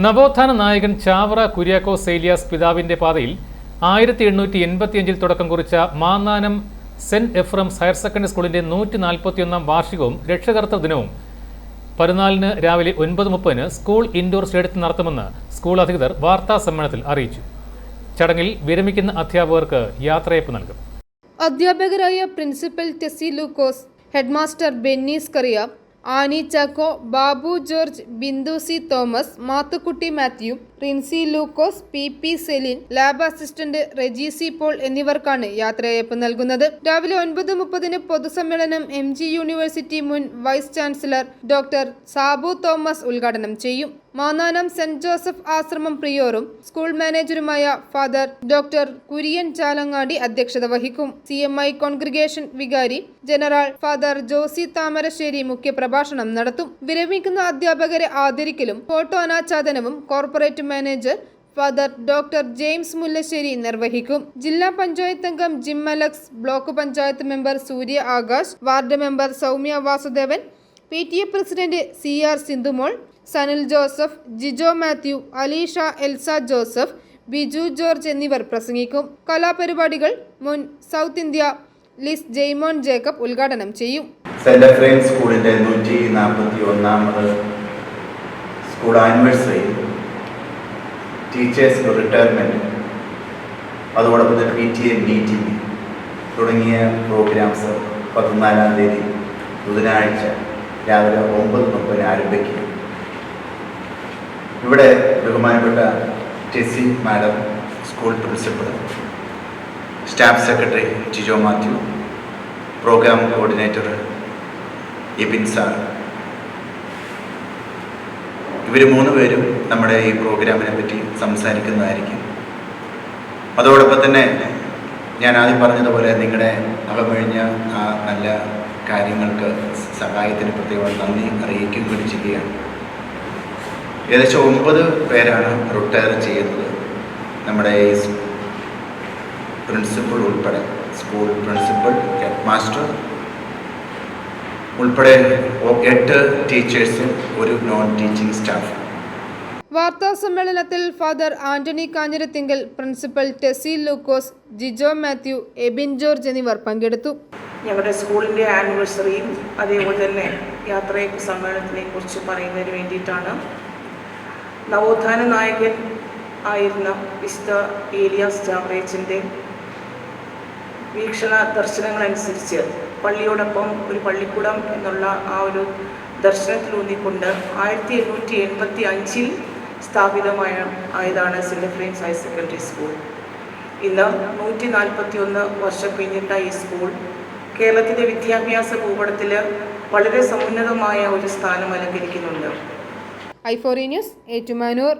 നവോത്ഥാന നായകൻ ചാവറ കുര്യാക്കോ സേലിയാസ് പിതാവിന്റെ പാതയിൽ ആയിരത്തി എണ്ണൂറ്റി എൺപത്തിയഞ്ചിൽ തുടക്കം കുറിച്ച Mannanam saint Ephrem's higher secondary സ്കൂളിന്റെ നൂറ്റി നാൽപ്പത്തിയൊന്നാം വാർഷികവും രക്ഷകർത്തൃ ദിനവും. പതിനാലിന് രാവിലെ ഒൻപത് മുപ്പതിന് സ്കൂൾ ഇൻഡോർ സ്റ്റേഡിയത്തിൽ നടത്തുമെന്ന് സ്കൂൾ അധികൃതർ വാർത്താ സമ്മേളനത്തിൽ അറിയിച്ചു. ചടങ്ങിൽ വിരമിക്കുന്ന അധ്യാപകർക്ക് യാത്രയപ്പ് നൽകും. അധ്യാപകരായ principal Tessy Lukose headmaster Bennies Kariya Annie Chacko Babu George Bindu C Thomas Mathukutty Mathew Rincy Lukose P P Celine lab assistant Reji C Paul എന്നിവർക്കാണ് യാത്രയയപ്പ് നൽകുന്നത്. രാവിലെ ഒൻപത് മുപ്പതിന് പൊതുസമ്മേളനം എം ജി യൂണിവേഴ്സിറ്റി മുൻ vice chancellor doctor Sabu Thomas ഉദ്ഘാടനം ചെയ്യും. മാന്നാനം സെന്റ് ജോസഫ് ആശ്രമം പ്രിയോറും സ്കൂൾ മാനേജറുമായ ഫാദർ ഡോക്ടർ കുര്യൻ ചാലങ്ങാടി അധ്യക്ഷത വഹിക്കും. സി എം ഐ കോൺഗ്രിഗേഷൻ വികാരി ജനറൽ ഫാദർ ജോസി താമരശ്ശേരി മുഖ്യപ്രഭാഷണം നടത്തും. വിരമിക്കുന്ന അധ്യാപകരെ ആദരിക്കലും photo അനാച്ഛാദനവും corporate manager father doctor James Mullassery നിർവഹിക്കും. ജില്ലാ പഞ്ചായത്ത് അംഗം Jim Alex block panchayat member Surya Akash ward member Soumya Vasudevan P T A president C R Sindhumol Sanil Joseph Jijo Mathew Aleesha Elsa Joseph Biju George എന്നിവർ പ്രസംഗിക്കും. കലാപരിപാടികൾ മുൻ south India Liz Jaimon Jacob ഉദ്ഘാടനം ചെയ്യും. Saint സ്കൂളിന്റെ നൂറ്റി നാൽപ്പത്തി ഒന്നാമത് സ്കൂൾ ആനിവേഴ്സറി ടീച്ചേഴ്സ് റിട്ടയർമെന്റ് അതോടൊപ്പം തന്നെ പി ടി എ മീറ്റിംഗ് തുടങ്ങിയ പ്രോഗ്രാംസ് പതിനാലാം തീയതി ബുധനാഴ്ച രാവിലെ ഒമ്പത് മുപ്പതിന് ആരംഭിക്കും. ഇവിടെ ബഹുമാനപ്പെട്ട Tessy madam school principal staff secretary Jijo Mathew programme coordinator Ebin sir ഇവർ മൂന്ന് പേരും നമ്മുടെ ഈ പ്രോഗ്രാമിനെ പറ്റി സംസാരിക്കുന്നതായിരിക്കും. അതോടൊപ്പം തന്നെ ഞാൻ ആദ്യം പറഞ്ഞതുപോലെ നിങ്ങളുടെ അകമഴിഞ്ഞ ആ നല്ല കാര്യങ്ങൾക്ക് സഹായത്തിന് പ്രത്യേകം നന്ദി അറിയിക്കുകയും കൂടി ചെയ്യുകയാണ്. ഏകദേശം ഒമ്പത് പേരാണ് റിട്ടയർ ചെയ്യുന്നത് നമ്മുടെ ഈ പ്രിൻസിപ്പൾ ഉൾപ്പെടെ. സ്കൂൾ പ്രിൻസിപ്പൾ ഹെഡ് മാസ്റ്റർ ഉൾപ്പെടെ എട്ട് ടീച്ചേഴ്സും ഒരു നോൺ ടീച്ചിങ് സ്റ്റാഫ് വാർത്താ സമ്മേളനത്തിൽ ഫാദർ ആന്റണി കാഞ്ഞിരത്തിങ്കൽ പ്രിൻസിപ്പൽ ടെസി ലൂക്കോസ് ജിജോ മാത്യു എബിൻ ജോർജ് എന്നിവർ പങ്കെടുത്തു. ഞങ്ങളുടെ സ്കൂളിന്റെ ആനിവേഴ്സറിയും അതേപോലെ തന്നെ യാത്രയെ സമ്മേളനത്തിനെ കുറിച്ച് പറയുന്നതിന് വേണ്ടിയിട്ടാണ്. നവോത്ഥാന നായകൻ ആയിരുന്ന വിശുദ്ധ ഏലിയാസ് ജാവറേച്ചിന്റെ വീക്ഷണ ദർശനങ്ങളനുസരിച്ച് പള്ളിയോടൊപ്പം ഒരു പള്ളിക്കൂടം എന്നുള്ള ആ ഒരു ദർശനത്തിലൂന്നിക്കൊണ്ട് ആയിരത്തി എണ്ണൂറ്റി എൺപത്തി അഞ്ചിൽ സ്ഥാപിതമായ ആയതാണ് saint Ephrem's higher secondary school. ഇന്ന് നൂറ്റി നാൽപ്പത്തി ഒന്ന് വർഷം പിന്നിട്ട ഈ സ്കൂൾ കേരളത്തിന്റെ വിദ്യാഭ്യാസ ഭൂപടത്തിൽ വളരെ സമുന്നതമായ ഒരു സ്ഥാനം അലങ്കരിക്കുന്നുണ്ട്. ഐഫോറി ന്യൂസ് ഏറ്റുമാനൂർ.